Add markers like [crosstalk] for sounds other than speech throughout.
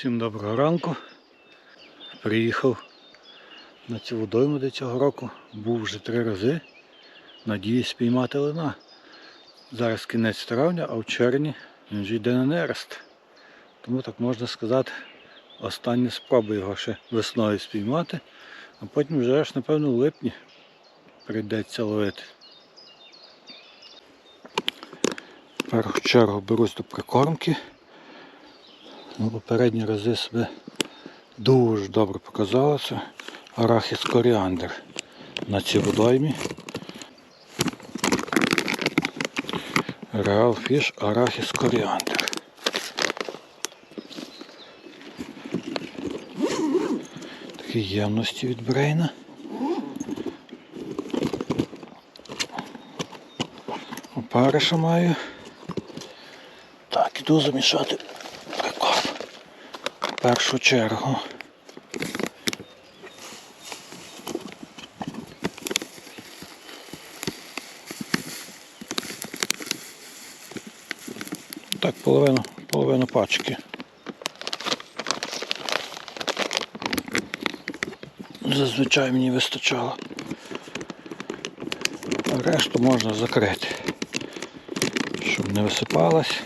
Всім доброго ранку. Приїхав на цю водойму до цього року. Був вже три рази. Надіюсь спіймати лина. Зараз кінець травня, а в червні він вже йде на нерест. Тому так можна сказати, остання спроба його ще весною спіймати, а потім вже аж, напевно, в липні прийдеться ловити. В першу чергу берусь до прикормки. Ну, попередні рази себе дуже добре показалося. Арахіс коріандр на цій водоймі. Реал фіш арахіс коріандр. Такі ємності від брейна. Опариша маю. Так, іду замішати першу чергу. Так, половину, половину пачки. Зазвичай мені вистачало. Решту можна закрити, щоб не висипалась.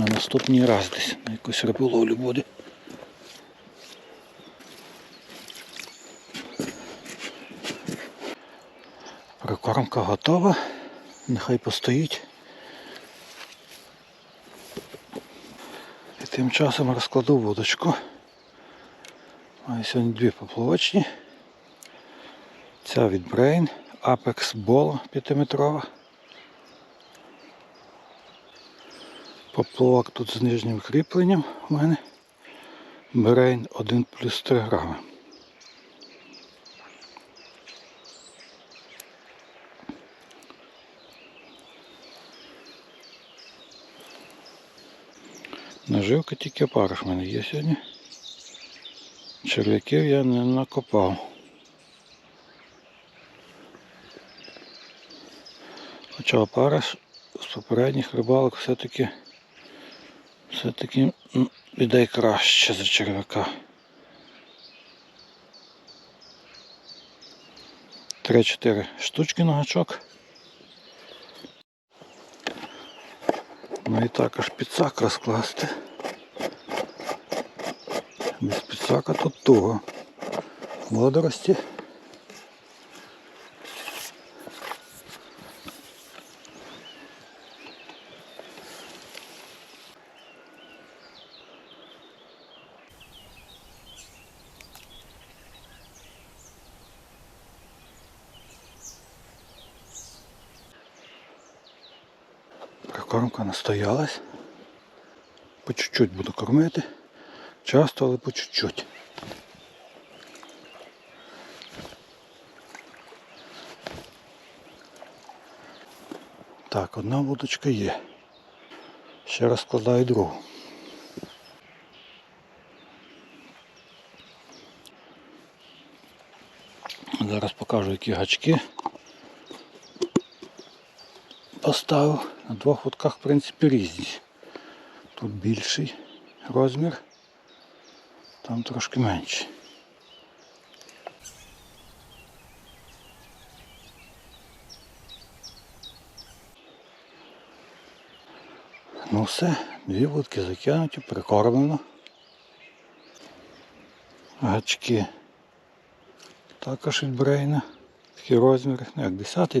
На наступний раз десь на якусь риболовлю буде. Прикормка готова. Нехай постоїть. І тим часом розкладу вудочку. Маю сьогодні дві поплавочні. Ця від Brain Apex Ball 5-метрова. Поплавок тут з нижнім кріпленням у мене. Brain 1 плюс 3 грами. Наживка тільки париш в мене є сьогодні. Черв'яків я не накопав. Хоча опариш з попередніх рибалок все-таки все-таки м, іде краще за черв'яка. Три-чотири штучки на гачок. Ну і також підсак розкласти. Без підсака тут туго. Водорості. Прикормка настоялась. По чуть-чуть буду кормити. Часто, але по чуть-чуть. Так, одна вудочка є. Ще раз складаю другу. Зараз покажу, які гачки поставив. На двох вудках, в принципі, різні. Тут більший розмір, там трошки менший. Ну все, дві вудки закинуті, прикормлено. Гачки також від брейна. Такі розміри, як 10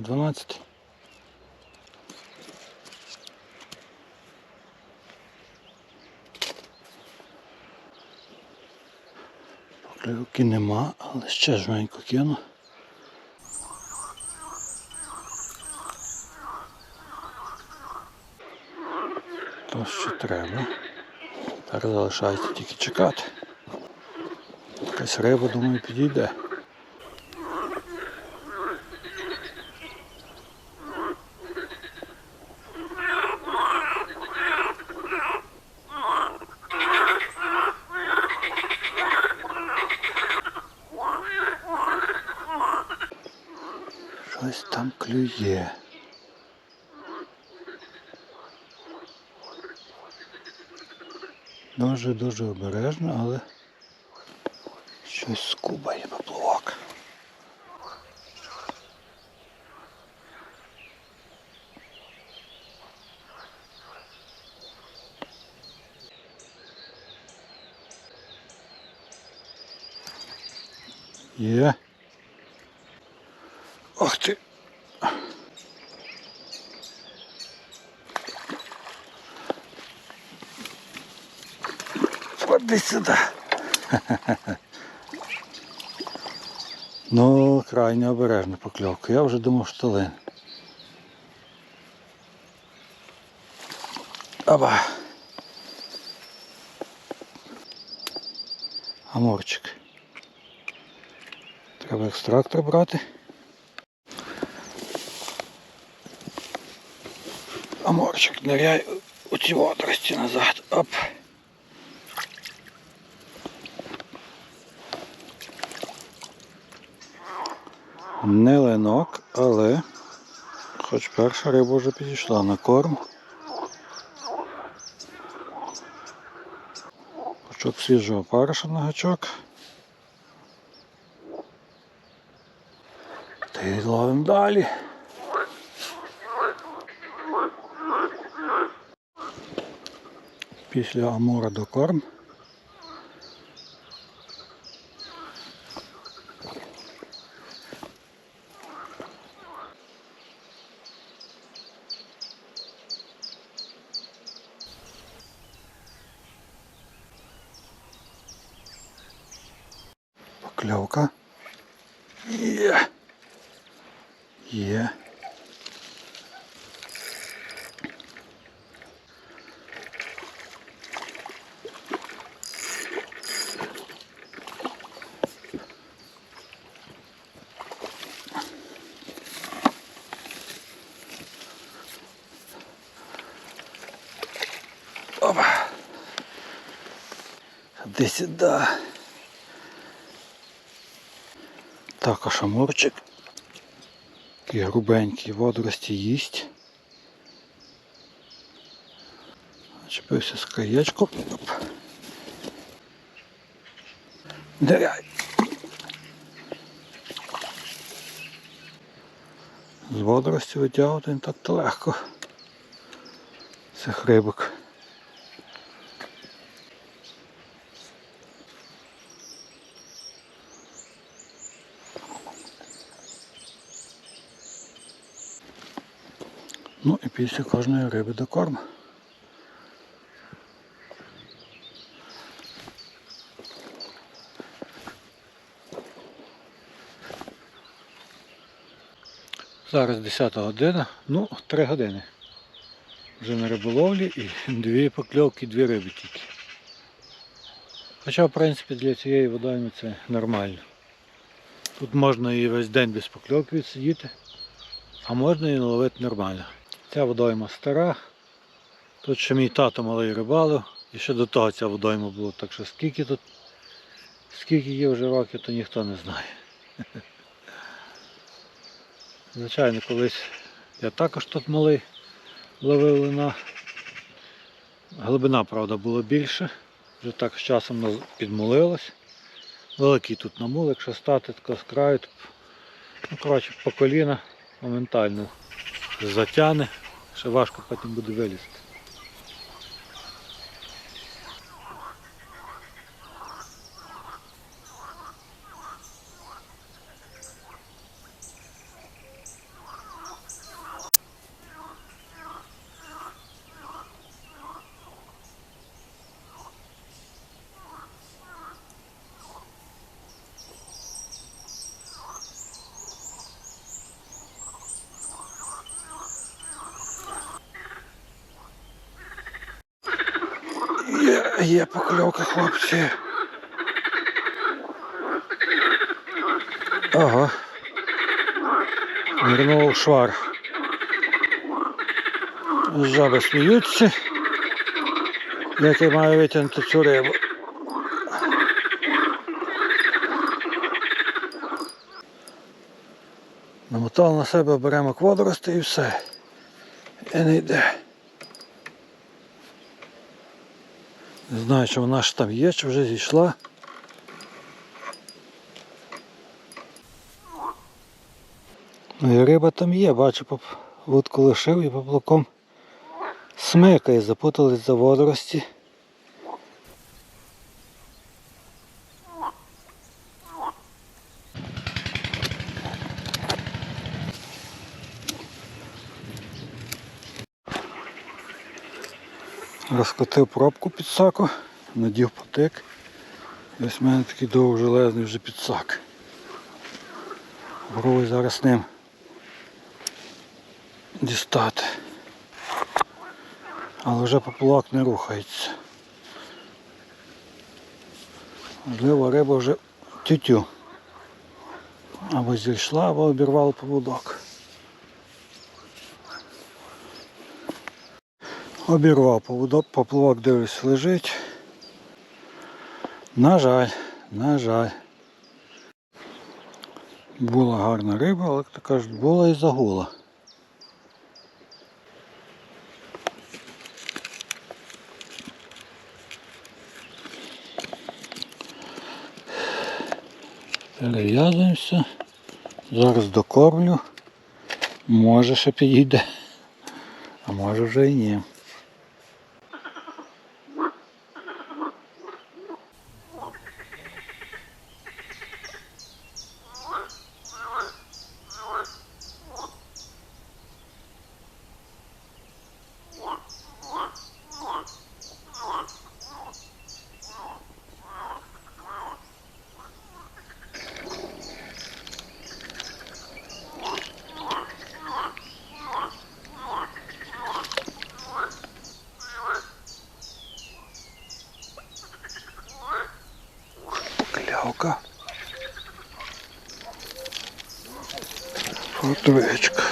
12 нема, але ще жменько кину. То що треба. Тепер залишається тільки чекати. Якась риба, думаю, підійде. Клює. Дуже-дуже обережно, але щось скубає поплавок. Є. Ох ти. Ходи сюди. [laughs] Ну, крайне обережна покльовка. Я вже думав, що лин. Аба. Амурчик. Треба екстрактор брати. Амурчик, ныряй у ці водорості назад. Оп. Не ленок, але хоч перша риба вже підійшла на корм. Пучок свіжого париша на гачок. Та й ловимо далі. Після амура до корм. Покльовка. Є. Є. Опа. Де сюди. Також амурчик. Такий грубенький водорості їсть. Чепився з краєчку. Оп. Ниряй. З водорості витягувати не так то легко. Цих рибок. Після кожної риби до корму. Зараз 10 година, ну 3 години. Вже на риболовлі і [laughs] дві покльовки, дві риби тільки. Хоча, в принципі, для цієї водойми це нормально. Тут можна і весь день без покльовки відсидіти, а можна і наловити нормально. Ця водойма стара. Тут ще мій тато малий рибалив. І ще до того ця водойма була. Так що скільки тут, скільки є вже років, то ніхто не знає. [laughs] Звичайно, колись я також тут малий ловив лина. Глибина, правда, була більше. Вже так з часом нас підмулилось. Великий тут намул, якщо стати з краю, то, ну, коротше, по коліна моментально затягне, ще важко потім буде вилізти. Є, покльовка, хлопці. Ага. Вернув швар. Жаби сміються. Як я маю витягнути цю рибу. Намотав на себе беремо водорости і все. І не йде. Знаю, чи вона ж там є, чи вже зійшла. Ну і риба там є, бачу, вудку лишив і поплаком смикає, запутались за водорості. Розкотив пробку під саку, надів потик. І ось в мене такий довжелезний вже підсак. Пробую зараз ним дістати. Але вже поплавок не рухається. Можливо, риба вже тютю. Або зійшла, або обірвав поводок. Обірвав поплавок дивлюсь лежить. На жаль, на жаль. Була гарна риба, але то кажуть, була і загула. Перев'язуємося. Зараз докормлю. Може ще підійде. А може вже і ні. Фортовечка.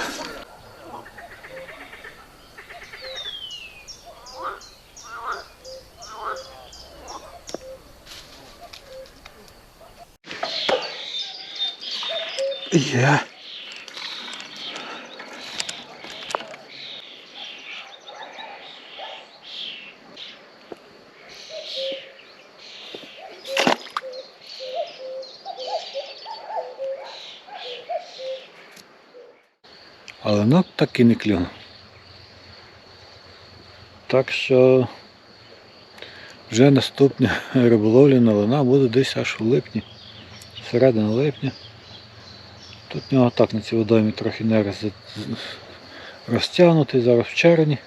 Є. Але ну так і не клюнув. Так що вже наступна [laughs] риболовля на буде десь аж у липні, середина липня. Тут в нього так на цій водоймі трохи нераз розтягнутий, зараз в червні.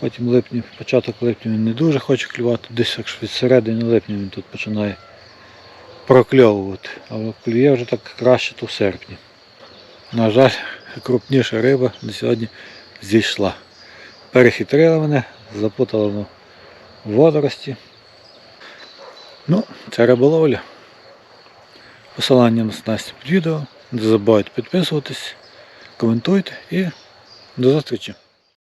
Потім липні, початок липня він не дуже хоче клювати, десь від середини липня він тут починає прокльовувати. Але клює вже так краще, то в серпні. На жаль, крупніша риба на сьогодні зійшла. Перехитрила мене, запутала в водорості. Ну, це риболовля. Посилання на снасть під відео. Не забувайте підписуватись, коментуйте і до зустрічі.